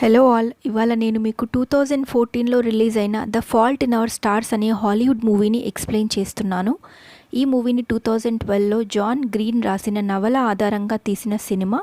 Hello all ఇవాళ నేను మీకు టూ థౌజండ్ ఫోర్టీన్లో రిలీజ్ అయిన the fault in our stars అనే హాలీవుడ్ మూవీని ఎక్స్ప్లెయిన్ చేస్తున్నాను. ఈ మూవీని టూ థౌజండ్ ట్వెల్వ్లో జాన్ గ్రీన్ రాసిన నవల ఆధారంగా తీసిన సినిమా.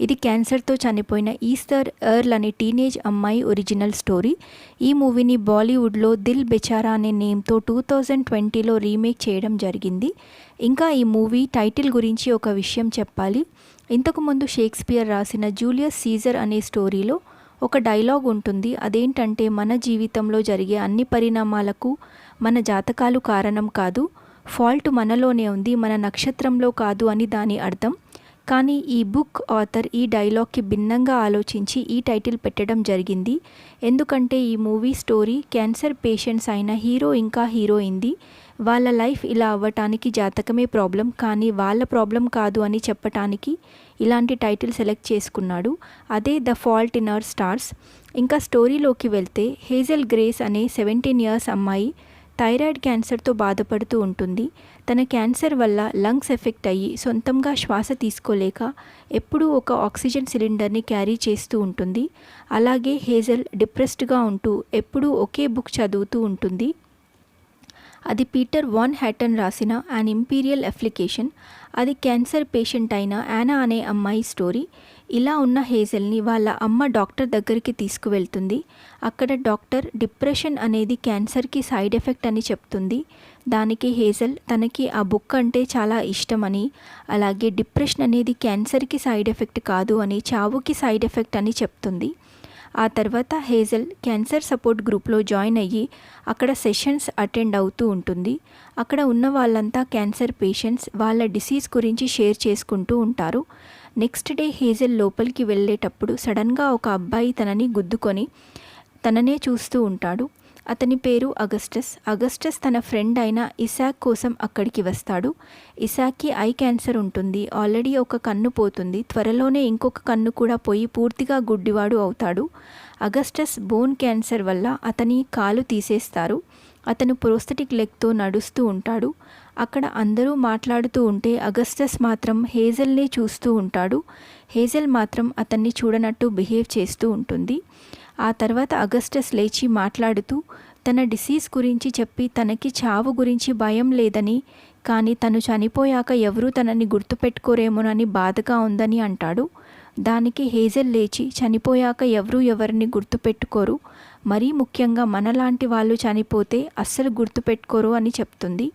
ఇది క్యాన్సర్తో చనిపోయిన ఈస్టర్ ఎర్ల్ అనే టీనేజ్ అమ్మాయి ఒరిజినల్ స్టోరీ. ఈ మూవీని బాలీవుడ్లో దిల్ బెచారా అనే నేమ్తో టూ థౌజండ్ ట్వంటీలో రీమేక్ చేయడం జరిగింది. ఇంకా ఈ మూవీ టైటిల్ గురించి ఒక విషయం చెప్పాలి. ఇంతకుముందు షేక్స్పియర్ రాసిన జూలియస్ సీజర్ అనే స్టోరీలో ఒక డైలాగ్ ఉంటుంది. అదేంటంటే మన జీవితంలో జరిగే అన్ని పరిణామాలకు మన జాతకాలు కారణం కాదు. ఫాల్ట్ మనలోనే ఉంది. మన నక్షత్రంలో కాదు అని దాని అర్థం. కానీ ఈ బుక్ ఆథర్ ఈ డైలాగ్కి భిన్నంగా ఆలోచించి ఈ టైటిల్ పెట్టడం జరిగింది. ఎందుకంటే ఈ మూవీ స్టోరీ క్యాన్సర్ పేషెంట్స్ అయిన హీరో ఇంకా హీరోయింది వాళ్ళ లైఫ్ ఇలా అవ్వటానికి జాతకమే ప్రాబ్లం కానీ వాళ్ళ ప్రాబ్లం కాదు అని చెప్పటానికి ఇలాంటి టైటిల్ సెలెక్ట్ చేసుకున్నాడు. అదే the fault in our stars. ఇంకా స్టోరీలోకి వెళ్తే హేజల్ గ్రేస్ అనే సెవెంటీన్ ఇయర్స్ అమ్మాయి థైరాయిడ్ క్యాన్సర్తో బాధపడుతూ ఉంటుంది. తన క్యాన్సర్ వల్ల లంగ్స్ ఎఫెక్ట్ అయ్యి సొంతంగా శ్వాస తీసుకోలేక ఎప్పుడూ ఒక ఆక్సిజన్ సిలిండర్ని క్యారీ చేస్తూ ఉంటుంది. అలాగే హేజల్ డిప్రెస్డ్గా ఉంటూ ఎప్పుడూ ఒకే బుక్ చదువుతూ ఉంటుంది. అది పీటర్ వాన్ హ్యాటన్ రాసిన అన్ ఇంపీరియల్ అప్లికేషన్ అది క్యాన్సర్ పేషెంట్ అయిన యానా అనే అమ్మాయి స్టోరీ. ఇలా ఉన్న హేజల్ని వాళ్ళ అమ్మ డాక్టర్ దగ్గరికి తీసుకువెళ్తుంది. అక్కడ డాక్టర్ డిప్రెషన్ అనేది క్యాన్సర్కి సైడ్ ఎఫెక్ట్ అని చెప్తుంది. దానికి హేజల్ తనకి ఆ బుక్ అంటే చాలా ఇష్టమని అలాగే డిప్రెషన్ అనేది క్యాన్సర్కి సైడ్ ఎఫెక్ట్ కాదు అని చావుకి సైడ్ ఎఫెక్ట్ అని చెప్తుంది. ఆ తర్వాత హేజల్ క్యాన్సర్ సపోర్ట్ గ్రూప్లో జాయిన్ అయ్యి అక్కడ సెషన్స్ అటెండ్ అవుతూ ఉంటుంది. అక్కడ ఉన్న వాళ్ళంతా క్యాన్సర్ పేషెంట్స్ వాళ్ళ డిసీజ్ గురించి షేర్ చేసుకుంటూ ఉంటారు. నెక్స్ట్ డే హేజల్ లోపలికి వెళ్ళేటప్పుడు సడన్గా ఒక అబ్బాయి తనని గుద్దుకొని తననే చూస్తూ ఉంటాడు. అతని పేరు అగస్టస్. అగస్టస్ తన ఫ్రెండ్ అయిన ఇసాక్ కోసం అక్కడికి వస్తాడు. ఇసాక్కి ఐ క్యాన్సర్ ఉంటుంది. ఆల్రెడీ ఒక కన్ను పోతుంది. త్వరలోనే ఇంకొక కన్ను కూడా పోయి పూర్తిగా గుడ్డివాడు అవుతాడు. అగస్టస్ బోన్ క్యాన్సర్ వల్ల అతని కాలు తీసేస్తారు. అతను ప్రోస్థెటిక్ లెగ్తో నడుస్తూ ఉంటాడు. అక్కడ అందరూ మాట్లాడుతూ ఉంటే అగస్టస్ మాత్రం హేజల్ని చూస్తూ ఉంటాడు. హేజల్ మాత్రం అతన్ని చూడనట్టు బిహేవ్ చేస్తూ ఉంటుంది. ఆ తర్వాత అగస్టస్ లేచి మాట్లాడుతూ తన డిసీజ్ గురించి చెప్పి తనకి చావు గురించి భయం లేదని కానీ తను చనిపోయాక ఎవరూ తనని గుర్తుపెట్టుకోరేమోనని బాధగా ఉందని అంటాడు. దానికి హేజల్ లేచి చనిపోయాక ఎవరూ ఎవరిని గుర్తుపెట్టుకోరు. మరీ ముఖ్యంగా మనలాంటి వాళ్ళు చనిపోతే అస్సలు గుర్తుపెట్టుకోరు అని చెప్తుంది.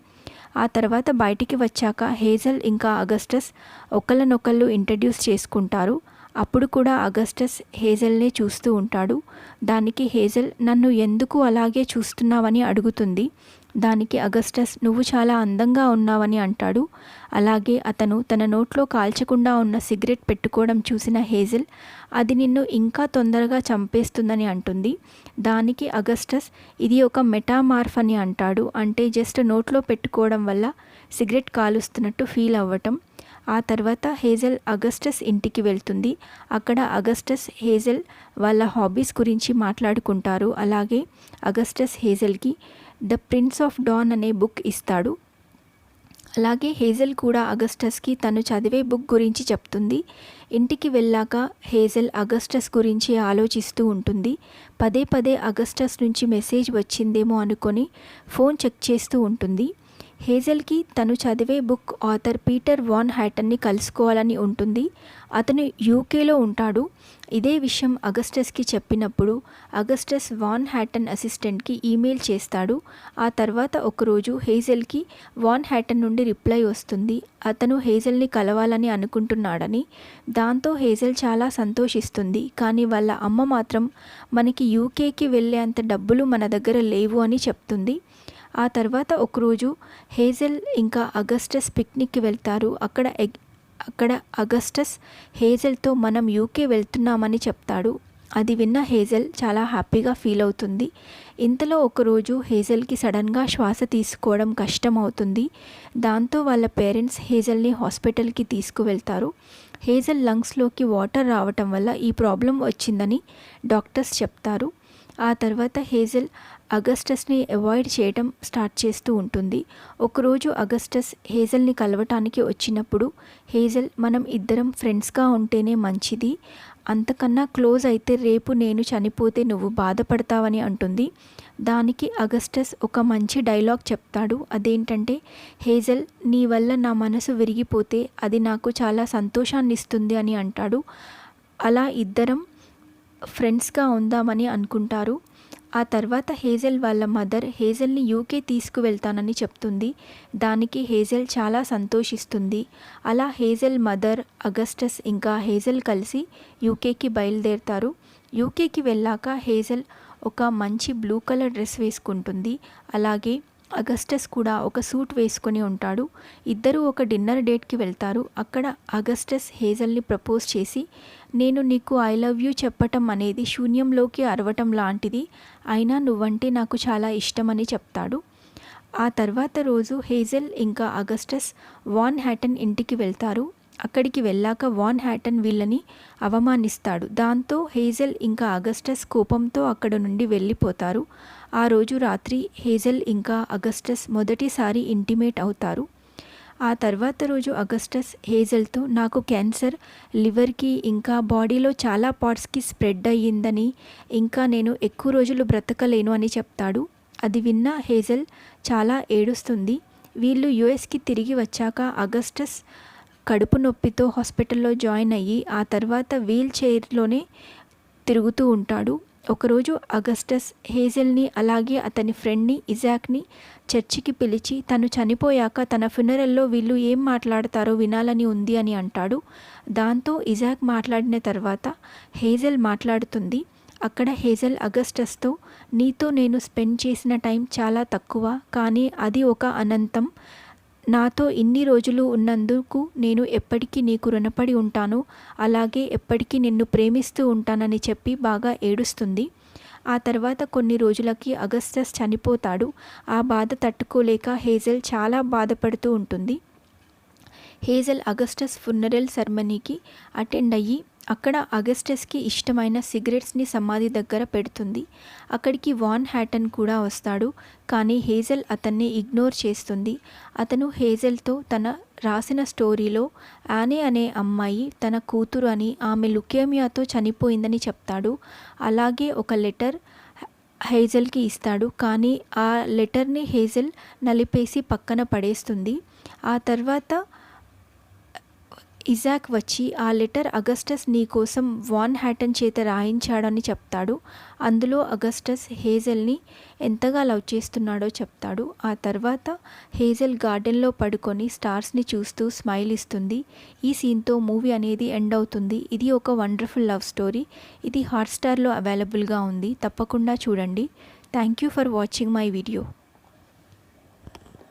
ఆ తర్వాత బయటికి వచ్చాక హేజల్ ఇంకా అగస్టస్ ఒకళ్ళనొకళ్ళు ఇంట్రడ్యూస్ చేసుకుంటారు. అప్పుడు కూడా అగస్టస్ హేజల్నే చూస్తూ ఉంటాడు. దానికి హేజల్ నన్ను ఎందుకు అలాగే చూస్తున్నావని అడుగుతుంది. దానికి అగస్టస్ నువ్వు చాలా అందంగా ఉన్నావని అంటాడు. అలాగే అతను తన నోట్లో కాల్చకుండా ఉన్న సిగరెట్ పెట్టుకోవడం చూసిన హేజిల్ అది నిన్ను ఇంకా తొందరగా చంపేస్తుందని అంటుంది. దానికి అగస్టస్ ఇది ఒక మెటామార్ఫ్ అని అంటాడు. అంటే జస్ట్ నోట్లో పెట్టుకోవడం వల్ల సిగరెట్ కాలుస్తున్నట్టు ఫీల్ అవ్వటం. ఆ తర్వాత హేజల్ అగస్టస్ ఇంటికి వెళ్తుంది. అక్కడ అగస్టస్ హేజల్ వాళ్ళ హాబీస్ గురించి మాట్లాడుకుంటారు. అలాగే అగస్టస్ హేజల్కి ద ప్రిన్స్ ఆఫ్ డాన్ అనే బుక్ ఇస్తాడు. అలాగే హేజల్ కూడా అగస్టస్కి తను చదివే బుక్ గురించి చెప్తుంది. ఇంటికి వెళ్ళాక హేజల్ అగస్టస్ గురించి ఆలోచిస్తూ ఉంటుంది. పదే పదే అగస్టస్ నుంచి మెసేజ్ వచ్చిందేమో అనుకొని ఫోన్ చెక్ చేస్తూ ఉంటుంది. హేజల్కి తను చదివే బుక్ ఆథర్ పీటర్ వాన్ హ్యాటన్ని కలుసుకోవాలని ఉంటుంది. అతను యూకేలో ఉంటాడు. ఇదే విషయం అగస్టస్కి చెప్పినప్పుడు అగస్టస్ వాన్ హ్యాటన్ అసిస్టెంట్కి ఈమెయిల్ చేస్తాడు. ఆ తర్వాత ఒకరోజు హేజల్కి వాన్ హ్యాటన్ నుండి రిప్లై వస్తుంది. అతను హేజల్ని కలవాలని అనుకుంటున్నాడని. దాంతో హేజల్ చాలా సంతోషిస్తుంది. కానీ వాళ్ళ అమ్మ మాత్రం మనకి యూకేకి వెళ్ళే అంత డబ్బులు మన దగ్గర లేవు అని చెప్తుంది. ఆ తర్వాత ఒకరోజు హేజల్ ఇంకా అగస్టస్ పిక్నిక్కి వెళ్తారు. అక్కడ ఎగ్ అక్కడ అగస్టస్ హేజల్తో మనం యూకే వెళ్తున్నామని చెప్తాడు. అది విన్న హేజల్ చాలా హ్యాపీగా ఫీల్ అవుతుంది. ఇంతలో ఒకరోజు హేజల్కి సడన్గా శ్వాస తీసుకోవడం కష్టం అవుతుంది దాంతో వాళ్ళ పేరెంట్స్ హేజల్ని హాస్పిటల్కి తీసుకువెళ్తారు. హేజల్ లంగ్స్లోకి వాటర్ రావటం వల్ల ఈ ప్రాబ్లం వచ్చిందని డాక్టర్స్ చెప్తారు. ఆ తర్వాత హేజల్ అగస్టస్ని అవాయిడ్ చేయడం స్టార్ట్ చేస్తూ ఉంటుంది. ఒకరోజు అగస్టస్ హేజల్ని కలవటానికి వచ్చినప్పుడు హేజల్ మనం ఇద్దరం ఫ్రెండ్స్గా ఉంటేనే మంచిది. అంతకన్నా క్లోజ్ అయితే రేపు నేను చనిపోతే నువ్వు బాధపడతావని అంటుంది. దానికి అగస్టస్ ఒక మంచి డైలాగ్ చెప్తాడు. అదేంటంటే హేజల్ నీ వల్ల నా మనసు విరిగిపోతే అది నాకు చాలా సంతోషాన్ని ఇస్తుంది అని అంటాడు. అలా ఇద్దరం ఫ్రెండ్స్గా ఉందామని అనుకుంటారు. ఆ తర్వాత హేజల్ వాళ్ళ మదర్ హేజల్ని యూకే తీసుకువెళ్తానని చెప్తుంది. దానికి హేజల్ చాలా సంతోషిస్తుంది. అలా హేజల్ మదర్ అగస్టస్ ఇంకా హేజల్ కలిసి యూకేకి బయలుదేరుతారు. యూకేకి వెళ్ళాక హేజల్ ఒక మంచి బ్లూ కలర్ డ్రెస్ వేసుకుంటుంది. అలాగే అగస్టస్ కూడా ఒక సూట్ వేసుకొని ఉంటాడు. ఇద్దరు ఒక డిన్నర్ డేట్కి వెళ్తారు. అక్కడ అగస్టస్ హేజల్ని ప్రపోజ్ చేసి నేను నీకు ఐ లవ్ యూ చెప్పటం అనేది శూన్యంలోకి అరవటం లాంటిది. అయినా నువ్వంటే నాకు చాలా ఇష్టమని చెప్తాడు. ఆ తర్వాత రోజు హేజల్ ఇంకా అగస్టస్ వాన్ హ్యాటన్ ఇంటికి వెళ్తారు. అక్కడికి వెళ్ళాక వాన్ హ్యాటన్ వీళ్ళని అవమానిస్తాడు. దాంతో హేజల్ ఇంకా అగస్టస్ కోపంతో అక్కడ నుండి వెళ్ళిపోతారు. ఆ రోజు రాత్రి హేజల్ ఇంకా అగస్టస్ మొదటిసారి ఇంటిమేట్ అవుతారు. ఆ తర్వాత రోజు అగస్టస్ హేజల్తో నాకు క్యాన్సర్ లివర్కి ఇంకా బాడీలో చాలా పార్ట్స్కి స్ప్రెడ్ అయ్యిందని ఇంకా నేను ఎక్కువ రోజులు బ్రతకలేను అని చెప్తాడు. అది విన్న హేజల్ చాలా ఏడుస్తుంది. వీళ్ళు యుఎస్కి తిరిగి వచ్చాక అగస్టస్ కడుపు నొప్పితో హాస్పిటల్లో జాయిన్ అయ్యి ఆ తర్వాత వీల్ చైర్లోనే తిరుగుతూ ఉంటాడు. ఒకరోజు అగస్టస్ హేజల్ని అలాగే అతని ఫ్రెండ్ని ఇజాక్ని చర్చికి పిలిచి తను చనిపోయాక తన ఫినరల్లో వీళ్ళు ఏం మాట్లాడతారో వినాలని ఉంది అని అంటాడు. దాంతో ఇజాక్ మాట్లాడిన తర్వాత హేజల్ మాట్లాడుతుంది అక్కడ హేజల్ అగస్టస్తో నీతో నేను స్పెండ్ చేసిన టైం చాలా తక్కువ కానీ అది ఒక అనంతం. నాతో ఇన్ని రోజులు ఉన్నందుకు నేను ఎప్పటికీ నీకు రుణపడి ఉంటాను అలాగే ఎప్పటికీ నిన్ను ప్రేమిస్తూ ఉంటానని చెప్పి బాగా ఏడుస్తుంది. ఆ తర్వాత కొన్ని రోజులకి అగస్టస్ చనిపోతాడు. ఆ బాధ తట్టుకోలేక హేజల్ చాలా బాధపడుతూ ఉంటుంది. హేజల్ అగస్టస్ ఫున్నరల్ సెరమనీకి అటెండ్ అయ్యి అక్కడ అగస్టస్కి ఇష్టమైన సిగరెట్స్ని సమాధి దగ్గర పెడుతుంది. అక్కడికి వాన్ హ్యాటన్ కూడా వస్తాడు. కానీ హేజల్ అతన్ని ఇగ్నోర్ చేస్తుంది. అతను హేజల్తో తన రాసిన స్టోరీలో ఆనే అనే అమ్మాయి తన కూతురు అని ఆమె లుకేమియాతో చనిపోయిందని చెప్తాడు. అలాగే ఒక లెటర్ హేజల్కి ఇస్తాడు. కానీ ఆ లెటర్ని హేజల్ నలిపేసి పక్కన పడేస్తుంది. ఆ తర్వాత ఇజాక్ వచ్చి ఆ లెటర్ అగస్టస్ నీ కోసం వాన్ హ్యాటన్ చేత రాయించాడని చెప్తాడు. అందులో అగస్టస్ హేజల్ని ఎంతగా లవ్ చేస్తున్నాడో చెప్తాడు. ఆ తర్వాత హేజల్ గార్డెన్లో పడుకొని స్టార్స్ని చూస్తూ స్మైల్ ఇస్తుంది. ఈ సీన్తో మూవీ అనేది ఎండ్ అవుతుంది. ఇది ఒక వండర్ఫుల్ లవ్ స్టోరీ. ఇది హాట్స్టార్లో అవైలబుల్గా ఉంది. తప్పకుండా చూడండి. Thank you for watching my video.